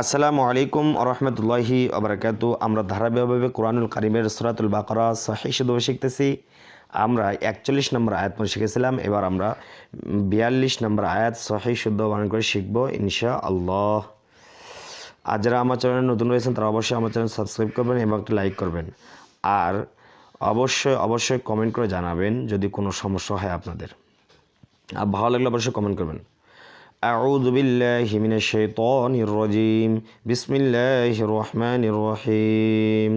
আসসালামু আলাইকুম রহমতুল্লাহি আবরাকাতু আমরা ধারাবাহিকভাবে কোরআনুল কারিমের সুরাতুল বাকরা সহি শুধু শিখতেছি। আমরা একচল্লিশ নম্বর আয়াত পর্যন্ত শিখেছিলাম। এবার আমরা বিয়াল্লিশ নম্বর আয়াত সহি শুদ্ধ বানান করে শিখব ইনশা আল্লাহ আর যারা আমার চ্যানেলে নতুন রয়েছেন, তারা অবশ্যই আমার চ্যানেল সাবস্ক্রাইব করবেন এবং একটা লাইক করবেন। আর অবশ্যই অবশ্যই কমেন্ট করে জানাবেন যদি কোনো সমস্যা হয় আপনাদের। আর ভালো লাগলে অবশ্যই কমেন্ট করবেন। أعوذ بالله من الشيطان الرجيم بسم الله الرحمن الرحيم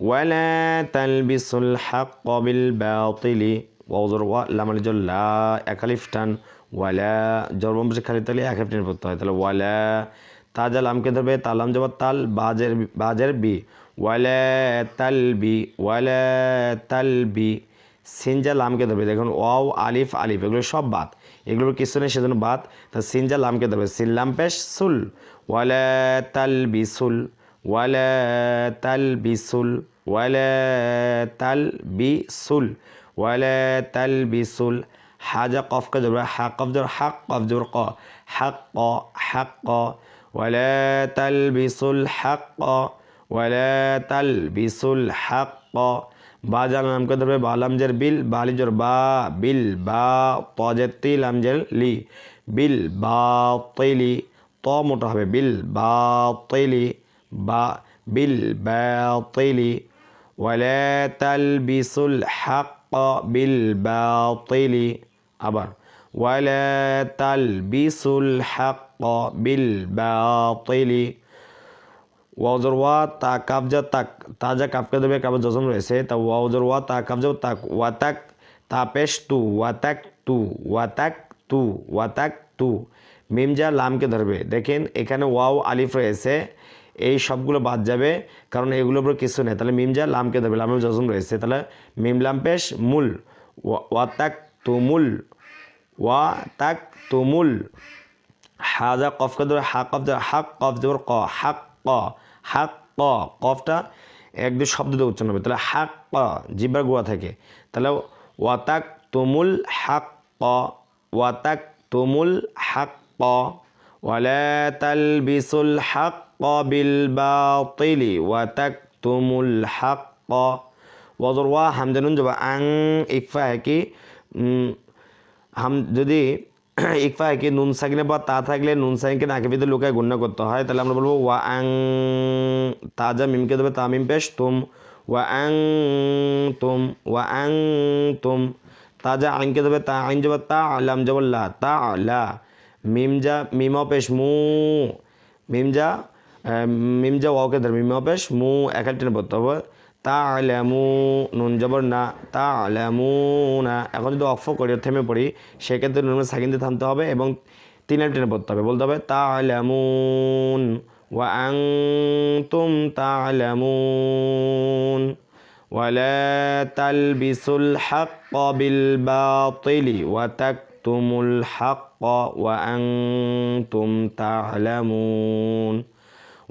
ولا تلبسوا الحق بالباطل ووزر لام الجل لا একালিফটান ওয়ালা জরবম বসে খালি তালে এক টেনে পড়তে হয় তাহলে ওয়ালা তাজা লামকে ধরবে তালাম জবাব তাল বাজের বাজের বি ওয়ালা তাল বি ওয়ালা তাল বি সিনজা লামকে ধরবে। দেখুন, ওয়াও, আলিফ আলিফ, এগুলো সব বাদ। এগুলোর কিছু নেই, সেজন্য বাদ। তা সিনজা লামকে ধরবে। সিল্লাম পেশ সুল। ওয়ালা তাল বিসুল ওয়ালা তাল বিসুল ওয়ালা তাল বিসুল ওয়ালা তাল বিসুল হাজা কফকে ধরবে। হা, কফ হাক কফ ক। হাক ক হাক ক। ওয়ালা তাল বিসুল হাক ক। ওয়ালা তাল বিসুল হাক ক। বা জাল নামকে ধরবে বা লামজের বিল বালিজর বা, বিল বা তজের তি লামজের লি, বিল বা তৈলি ত মোটা হবে, বিল বা তৈলি বা, বিল বা তৈলি ওয়ালা তাল বিসুল হাক বিল বা তৈলি আবার ওয়ালা তাল বিসুল হাক বা ওয়া, তা কাবজা তাক তাজা কাপকে দেবে কাবজ জজম রয়েছে। তা ওয়াজর ওয়া, তা কাবজা তাক ওয়াতাক তা পেশ তু ওয়াতাক তু ওয়াতাক তু ওয়াতাক তু। মিমজা লামকে ধরবে। দেখেন, এখানে ওয়াও আলিফ রয়েছে। এই সবগুলো বাদ যাবে, কারণ এগুলোর উপর কিছু নেই। তাহলে মিমজা লামকে ধরবে, লামের জজম রয়েছে। তাহলে মিম লাম পেশ মূল ওয়াতাক তুমুল ওয়া তাক তুমুল হাজা কফকে ধরে হা কফ হাক কফ ধর ক হাক ক হাক ক কফটা এক দুই শব্দ দিয়ে উচ্চারণ হবে। তাহলে হাক ক জিব্বার গোড়া থাকে। তাহলে ওয়াতাক তুমুল হাক ক ওয়াতাক তুমুল হাক ক ওয়ালা তালবিসুল হাক বিল বাতিলি, ওয়াতাক তুমুল হাক ওয়াজর ওয়া হামজানুন জবা আং, ইকফা কি হাম, যদি ইকফা কি নুন সাকিনে বা তা থাকলে নুন সাকিনকে নাকে ভিতরে লুকায় গুণ্য করতে হয়। তাহলে আমরা বলব ওয়া আং তাজা মিমকে দেবে তামিম পেশ তুম। ওয়া আং তুম, ওয়া আং তুম। তাজা আইনকে দেবে তা আইন জবা তা আলাম জবল্লা তা আলা। মিমজা মিমা পেশ মু। মিমজা মিমজা ওয়াওকে ধরে, মিমা পেশ মু একাল টেনে পড়তে হবে। তা আলামু নুন জবর না তা আলামু না এখন যদি অফ করি থেমে পড়ি সেক্ষেত্রে নুন সাকিন দিয়ে থামতে হবে এবং তিন টেনে পড়তে হবে বলতে হবে তা আলামুন ওয়া আং তুম তা আলামুন ولا تلبسوا الحق بالباطل وتكتموا الحق وأنتم تعلمون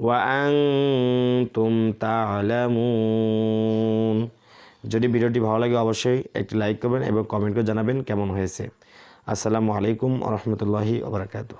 ওয়াংতুম তালামুন যদি ভিডিওটি ভালো লাগে অবশ্যই একটি লাইক করবেন এবং কমেন্ট করে জানাবেন কেমন হয়েছে। আসসালামু আলাইকুম রহমতুল্লাহি ওবরাকাতু